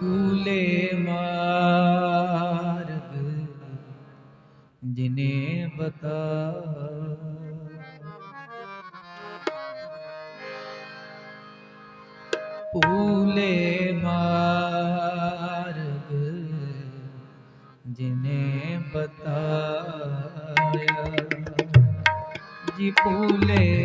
ਫੂਲੇ ਮਾਰਗ ਜਿਨੇ ਬਤਾ ਪੂਲੇ ਮਾਰਗ ਜਿਨੇ ਬਤਾਇਆ। ਜੀ ਪੂਲੇ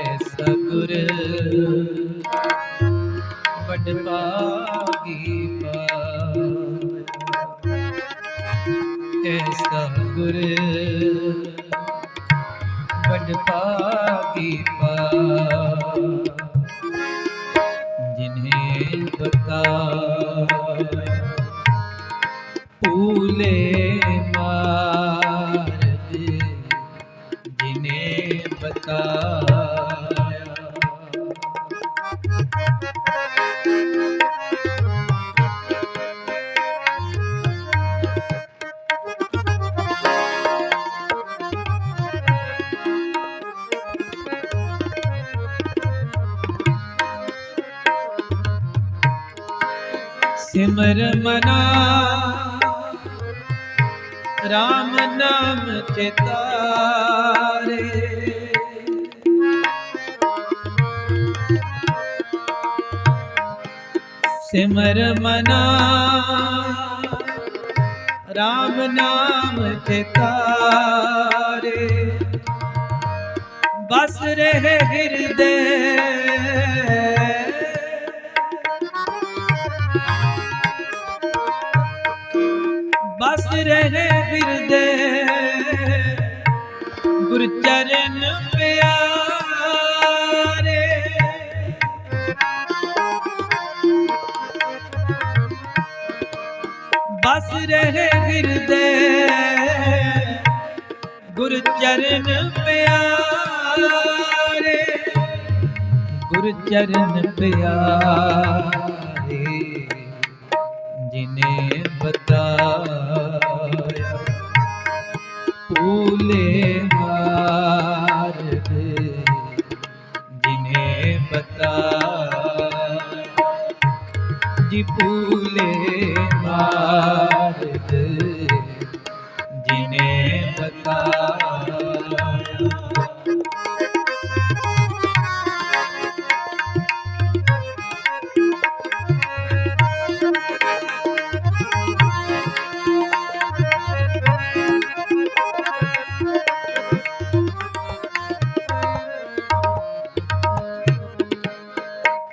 ਏ ਸਤਿਗੁਰ ਵੱਡ ਭਾਗੀ ਪਾਇਆ ਐਸਾ ਗੁਰ ਵਡ ਭਾਗੀ ਪਾ ਜਿਨ੍ਹੇ ਬਤਾਇਆ ਭੂਲੇ ਮਾਰਗ ਸਿਮਰ ਮਨਾ। RAM ਨਾਮ ਚਿਤਾਰੇ ਸਿਮਰ ਮਨਾ। RAM ਨਾਮ ਚਿਤਾਰੇ ਬਸ ਰਹੇ ਹਿਰਦੇ। ਬਸ ਰਹੇ ਫਿਰਦੇ। ਗੁਰ ਚਰਨ ਪਿਆਰੇ। ਬਸ ਰਹੇ ਫਿਰਦੇ। ਗੁਰ ਚਰਨ ਪਿਆਰੇ। ਗੁਰ ਚਰਨ ਪਿਆਰੇ। ਭੂਲੇ ਮਾਰਗ ਜਿਨੇ ਬਤਾਇਆ ਜੀ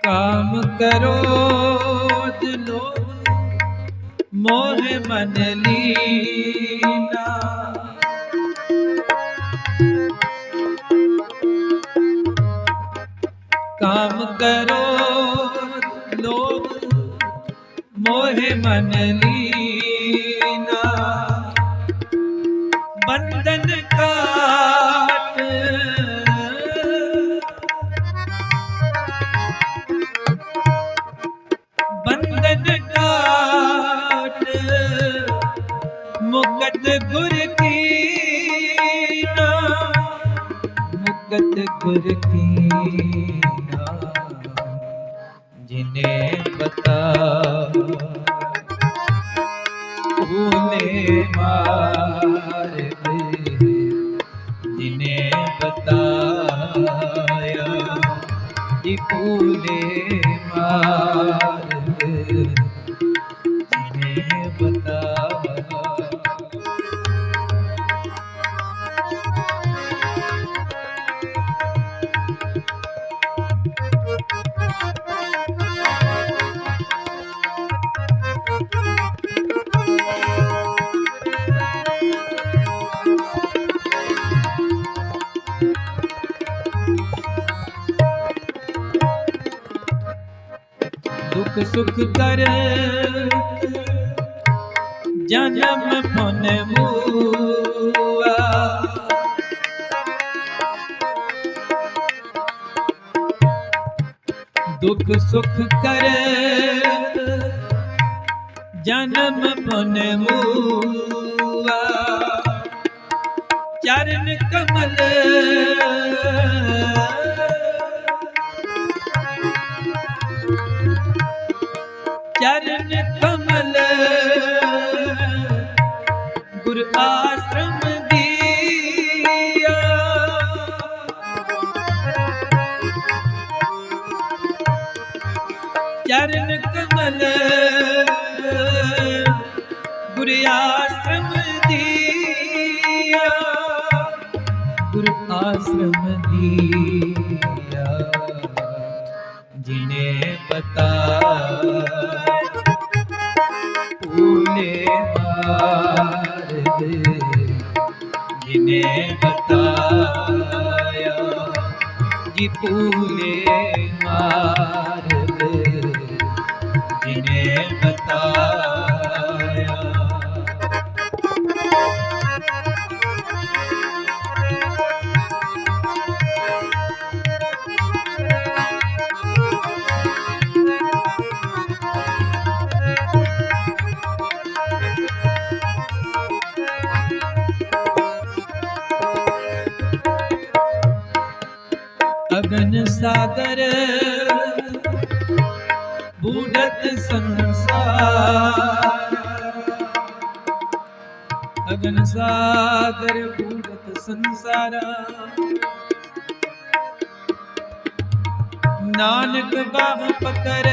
ਕਾਮ ਕਰੋ ਲੋਭ ਮੋਹ ਮਨ ਲੀਨਾ ਕਾਮ ਕਰੋ ਲੋਭ ਮੋਹ ਮਨ ਲੀਨਾ ਗੁਰ ਕੀ ਨਾ ਮੁਕਤ ਗੁਰ ਕੀ ਜਿਨੇ ਬਤਾ ਭੂਲੇ ਮਾਰ ਜਿਨੇ ਬਤਾਇਆ ਜੀ ਭੂਲੇ ਮਾਰ ਜਿਨੇ ਦੁਖ ਸੁਖ ਕਰ। ਜਨਮ ਪੁਨ ਮੂਆ। ਦੁਖ ਸੁਖ ਕਰ। ਜਨਮ ਪੁਨ ਮੂਆ। ਚਰਨ ਕਮਲ। ਚਰਨ ਕਮਲ ਗੁਰ ਆਸ਼ਰਮ ਦੀਆ। ਗੁਰ ਆਸ਼ਰਮ ਦੀਆ। ਜਿਨੇ ਬਤਾ ਭੂਲੇ ਮਾਰਗ। ਜਿਨੇ ਬਤਾਇਆ ਜੀ ਭੂਲੇ ਮਾਰਗ। ਸਾਗਰ ਬੂਢਤ ਸੰਸਾਰ। ਅਗਨ ਸਾਗਰ ਬੂਢਤ ਸੰਸਾਰ। ਨਾਨਕ ਬਾਹ ਪਕਰ।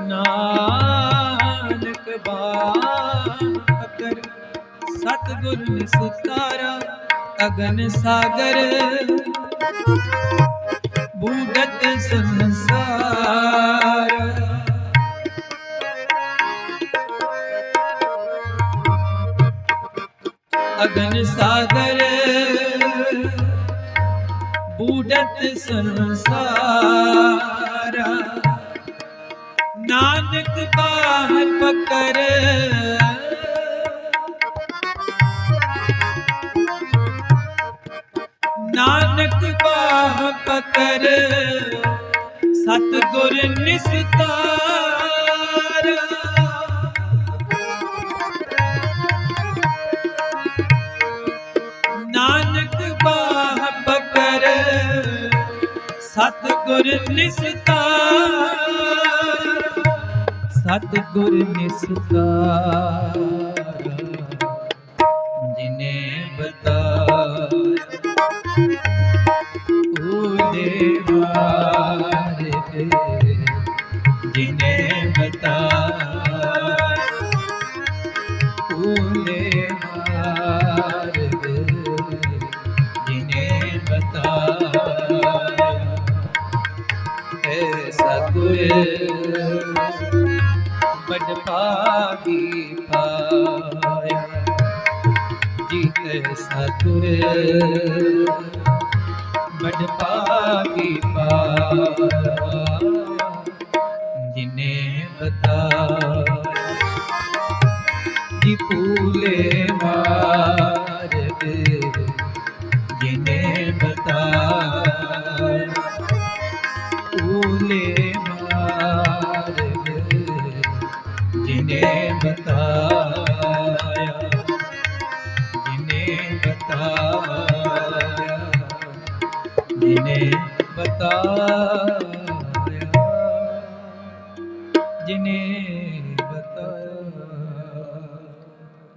ਨਾਨਕ ਬਾਹ ਪਕਰ। ਸਤਿਗੁਰ ਨਿਸਤਾਰਾ। ਅਗਨ ਸਾਗਰ ਬੂਢਤ ਸੰਸਾਰ। ਅਗਨ ਸਾਗਰ ਬੂਢਤ ਸੰਸਾਰ। ਨਾਨਕ ਬਾਹ ਪਕਰ ਨਾਨਕ ਬਾਹ ਪਕਰ ਸਤਗੁਰ ਨਿਸਤਾਰ। ਨਾਨਕ ਬਾਹ ਪਕਰ ਸਤਗੁਰ ਨਿਸਤਾਰ। ਸਤਗੁਰ ਨਿਸਤਾਰ। ਬੜ ਭਾਗੀ ਪਾਇਆ ਜੀਤ ਸਤਿਗੁਰ ਬੜ ਭਾਗੀ ਪਾਇਆ ਜਿਨੇ ਬਤਾਇਆ ਜੀ ਭੂਲੇ